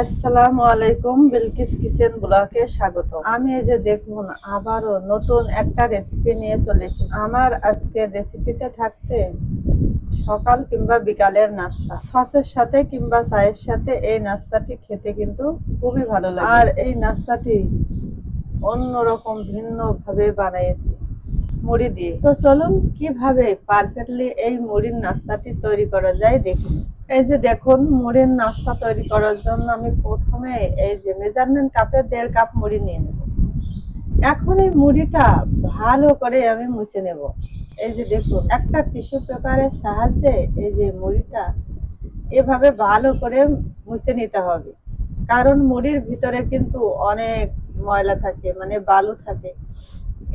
আসসালামু আলাইকুম, বিলকিস কিচেন ব্লকে স্বাগত আমি এই যে দেখুন, আবারও নতুন একটা রেসিপি নিয়ে চলে এসেছি। আমার আজকের রেসিপিতে থাকছে সকাল কিংবা বিকালের নাস্তা। সসের সাথে কিংবা চায়ের সাথে এই নাস্তাটি খেতে কিন্তু খুবই ভালো লাগে। আর এই নাস্তাটি অন্যরকম ভিন্ন ভাবে বানিয়েছি মুড়ি দিয়ে। তো চলুন, কীভাবে পারফেক্টলি এই মুড়ির নাস্তাটি তৈরি করা যায় দেখুন এই যে দেখুন, মুড়ির নাস্তা তৈরি করার জন্য আমি প্রথমে এই যে মেজারমেন্ট কাপে দেড় কাপ মুড়ি নিয়ে নেব। এখন এই মুড়িটা ভালো করে আমি মুছে নেব। এই যে দেখুন, একটা টিস্যু পেপারের সাহায্যে এই যে মুড়িটা এভাবে ভালো করে মুছে নিতে হবে। কারণ মুড়ির ভিতরে কিন্তু অনেক ময়লা থাকে মানে বালু থাকে।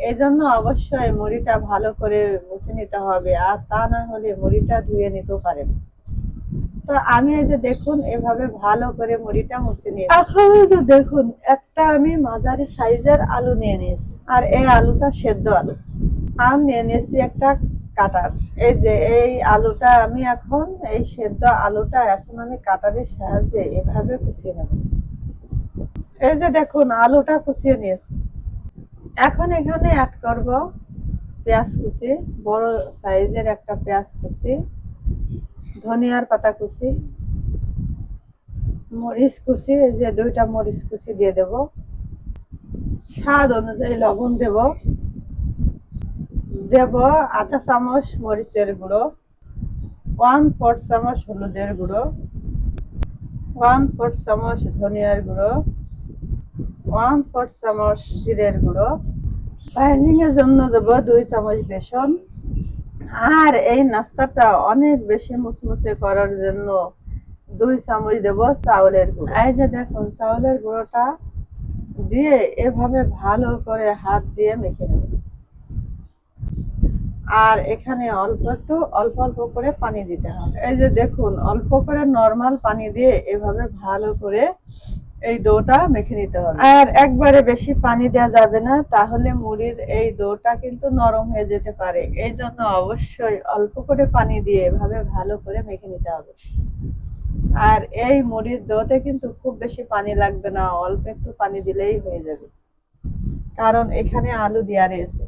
এই জন্য অবশ্যই মুড়িটা ভালো করে মুছে নিতে হবে। আর তা না হলে মুড়িটা ধুয়ে নিতেও পারেন। তো আমি এই যে দেখুন, এভাবে ভালো করে মুড়িটা মুছে নিয়ে এখন যে দেখুন, একটা আমি মাঝারি সাইজের আলু নিয়ে নিয়েছি, আর এই আলুটা সেদ্ধ আলু। আর নিয়ে নিয়েছি একটা কাটার। এই যে এই আলুটা আমি এখন, এই সেদ্ধ আলুটা এখন আমি কাটারের সাহায্যে এভাবে কুচিয়ে নেব। এই যে দেখুন, আলুটা কুচিয়ে নিয়েছি। এখন এখানে অ্যাড করব পেঁয়াজ কুচি, বড় সাইজের একটা পেঁয়াজ কুচি। ধনিয়ার পাতা কুচি, মরিচ কুচি যে দুইটা মরিচ কুচি দিয়ে দেব। স্বাদ অনুযায়ী লবণ দেব। দেব আধা চামচ মরিচের গুঁড়ো, ওয়ান ফোর্থ চামচ হলুদের গুঁড়ো, ওয়ান ফোর্থ চামচ ধনিয়ার গুঁড়ো, ওয়ান ফোর্থ চামচ জিরের গুঁড়ো। বাইন্ডিং এর জন্য দেবো দুই চামচ বেসন। আর এই নাস্তাটা অনেক বেশি মুসমুসে করার জন্য দুই চামচ দেব চাউলের গুঁড়ো। এই যে দেখুন, চাউলের গুঁড়োটা দিয়ে এভাবে ভালো করে হাত দিয়ে মেখে নেব। আর এখানে অল্প একটু, অল্প অল্প করে পানি দিতে হবে। এই যে দেখুন, অল্প করে নর্মাল পানি দিয়ে এভাবে ভালো করে এই ডোটা মেখে নিতে হবে। আর একবারে বেশি পানি দেওয়া যাবে না, তাহলে মুড়ির এই ডোটা কিন্তু নরম হয়ে যেতে পারে। এই জন্য অবশ্যই অল্প করে পানি দিয়ে এভাবে ভালো করে মেখে নিতে হবে। আর এই মুড়ির দোতে কিন্তু খুব বেশি পানি লাগবে না, অল্প একটু পানি দিলেই হয়ে যাবে। কারণ এখানে আলু দেওয়া রয়েছে।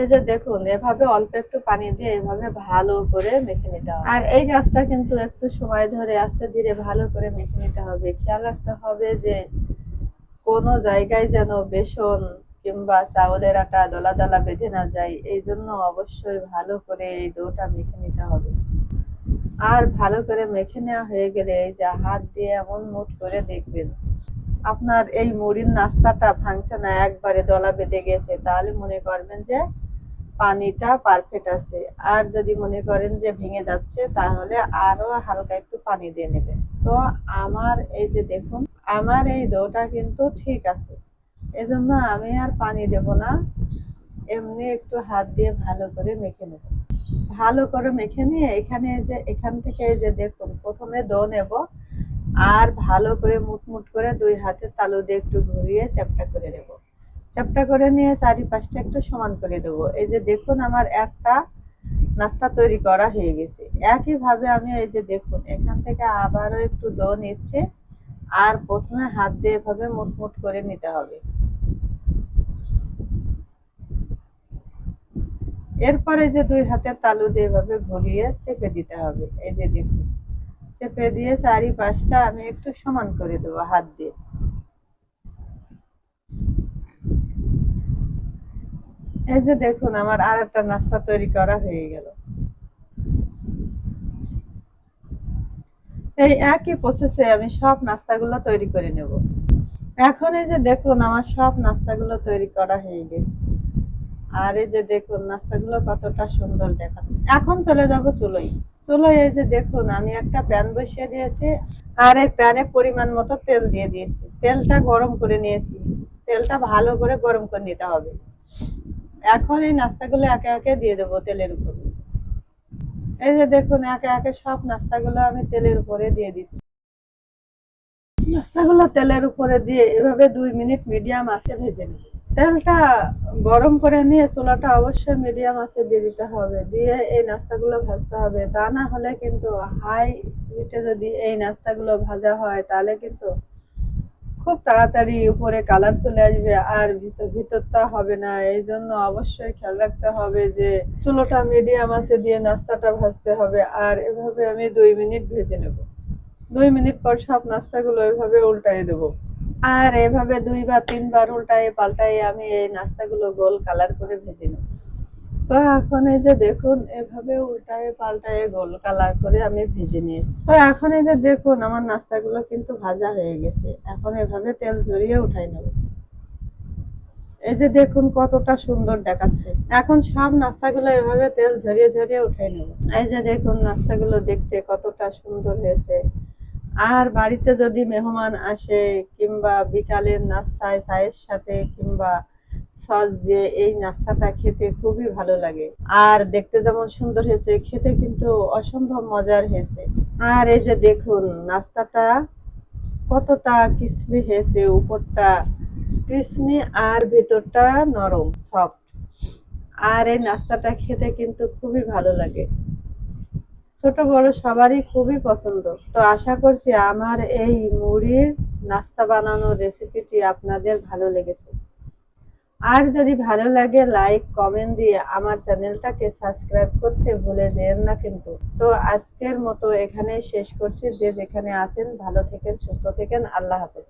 এই যে দেখুন, এভাবে অল্প একটু পানি দিয়ে এভাবে ভালো করে মেখে নিতে হবে। আর এই গাছটা কিন্তু একটু সময় ধরে আস্তে ধীরে ভালো করে মেখে নিতে হবে। খেয়াল রাখতে হবে যে কোনো জায়গায় যেন বেসন কিংবা চাউলের আটা দলা দলা বেঁধে না যায়। এই জন্য অবশ্যই ভালো করে এই ডোটা মেখে নিতে হবে। আর ভালো করে মেখে নেওয়া হয়ে গেলে এই যে হাত দিয়ে এমন মুঠ করে দেখবেন। আপনার এই মুড়ির নাস্তাটা ভাঙছে না, একবারে দলা বেঁধে গেছে। তাহলে মনে করবেন যে পানিটা পারফেক্ট আছে। আর যদি মনে করেন যে ভেঙে যাচ্ছে, তাহলে আরও হালকা একটু পানি দিয়ে নেবেন। তো আমার এই যে দেখুন, আমার এই ডোটা কিন্তু ঠিক আছে। এজন্য আমি আর পানি দেব না। এমনি একটু হাত দিয়ে ভালো করে মেখে নেব। ভালো করে মেখে নিয়ে এখানে যে, এখান থেকে এই যে দেখুন, প্রথমে দো নেব। আর ভালো করে মুটমুট করে দুই হাতে তালু দিয়ে একটু ঘুরিয়ে চ্যাপটা করে নেব। চ্যাপটা করে নিয়ে চারিপাশটা একটু সমান করে দেবো। এই যে দেখুন আমার একটা নাস্তা তৈরি করা হয়ে গেছে। একইভাবে আমি এই যে দেখুন, এখান থেকে আবারও একটু দো নিচ্ছে আর প্রথমে হাত দিয়ে এভাবে মুটমুট করে নিতে হবে। এরপরে যে দুই হাতের তালু দিয়ে এভাবে ঘুরিয়ে চেপে দিতে হবে। এই যে দেখুন, চেপে দিয়ে চারিপাশটা আমি একটু সমান করে দেবো হাত দিয়ে। এই যে দেখুন, আমার আর একটা নাস্তা তৈরি করা হয়ে গেল। এই একই প্রসেসে আমি সব নাস্তাগুলো তৈরি করে নেব। এখন এই যে দেখুন, আমার সব নাস্তাগুলো তৈরি করা হয়ে গেছে। আর এই যে দেখুন, নাস্তাগুলো কতটা সুন্দর দেখাচ্ছে। এখন চলে যাব চুলোই চুলোয় এই যে দেখুন, আমি একটা প্যান বসিয়ে দিয়েছি আর এই প্যানে পরিমাণ মতো তেল দিয়ে দিয়েছি। তেলটা গরম করে নিয়েছি। তেলটা ভালো করে গরম করে নিতে হবে। এখন এই নাস্তাগুলো একে একে দিয়ে দেবো তেলের উপর। এই যে দেখুন, একে একে সব নাস্তাগুলো আমি তেলের উপরে দিয়ে দিচ্ছি। নাস্তাগুলো তেলের উপরে দিয়ে এভাবে দুই মিনিট মিডিয়াম আছে ভেজে নিই তেলটা গরম করে নিয়ে চুলাটা অবশ্যই মিডিয়াম আছে দিয়ে দিতে হবে। দিয়ে এই নাস্তাগুলো ভাজতে হবে। তা না হলে কিন্তু হাই স্পিডে যদি এই নাস্তাগুলো ভাজা হয়, তাহলে কিন্তু খুব তাড়াতাড়ি উপরে কালার চলে আসবে, আর ভিতরটা হবে না। এই জন্য অবশ্যই খেয়াল রাখতে হবে যে চুলোটা মিডিয়াম আছে দিয়ে নাস্তাটা ভাজতে হবে, আর এভাবে আমি দুই মিনিট ভেজে নেব। দুই মিনিট পর সব নাস্তাগুলো এভাবে উল্টাই দেব। আর এভাবে দুই বা তিনবার উল্টায়ে পাল্টায়ে আমি এই নাস্তাগুলো গোল কালার করে ভেজে নেব। তো এখন এই যে দেখুন, এভাবে উল্টায়ে পাল্টায়ে গোল কালার করে আমি ভেজে নিয়েছি। তো এখন এই যে দেখুন, আমার নাস্তাগুলো কিন্তু ভাজা হয়ে গেছে। এখন এভাবে তেল ঝরিয়ে উঠাই নেব। এই যে দেখুন, কতটা সুন্দর দেখাচ্ছে। এখন সব নাস্তাগুলো এভাবে তেল ঝরিয়ে ঝরিয়ে উঠাই নেব। এই যে দেখুন, নাস্তাগুলো দেখতে কতটা সুন্দর হয়েছে। আর বাড়িতে যদি মেহমান আসে, কিংবা বিকালের নাস্তায়, চায়ের সাথে, কিংবা সস দিয়ে এই নাস্তাটা খেতে খুবই ভালো লাগে। আর দেখতে যেমন সুন্দর হয়েছে, খেতে কিন্তু অসম্ভব মজার হয়েছে। আর এই যে দেখুন, নাস্তাটা কতটা ক্রিসপি হয়েছে, উপরটা ক্রিসমি আর ভেতরটা নরম সফট আর এই নাস্তাটা খেতে কিন্তু খুবই ভালো লাগে। ছোট বড় সবারই খুবই পছন্দ। তো আশা করছি আমার এই মুড়ির নাস্তা বানানোর রেসিপিটি আপনাদের ভালো লেগেছে। আর যদি ভালো লাগে লাইক কমেন্ট দিয়ে আমার চ্যানেলটাকে সাবস্ক্রাইব করতে ভুলে যেন না কিন্তু। তো আজকের মতো এখানেই শেষ করছি। যে যেখানে আছেন, ভালো থেকেন, সুস্থ থেকেন। আল্লাহ হাফেজ।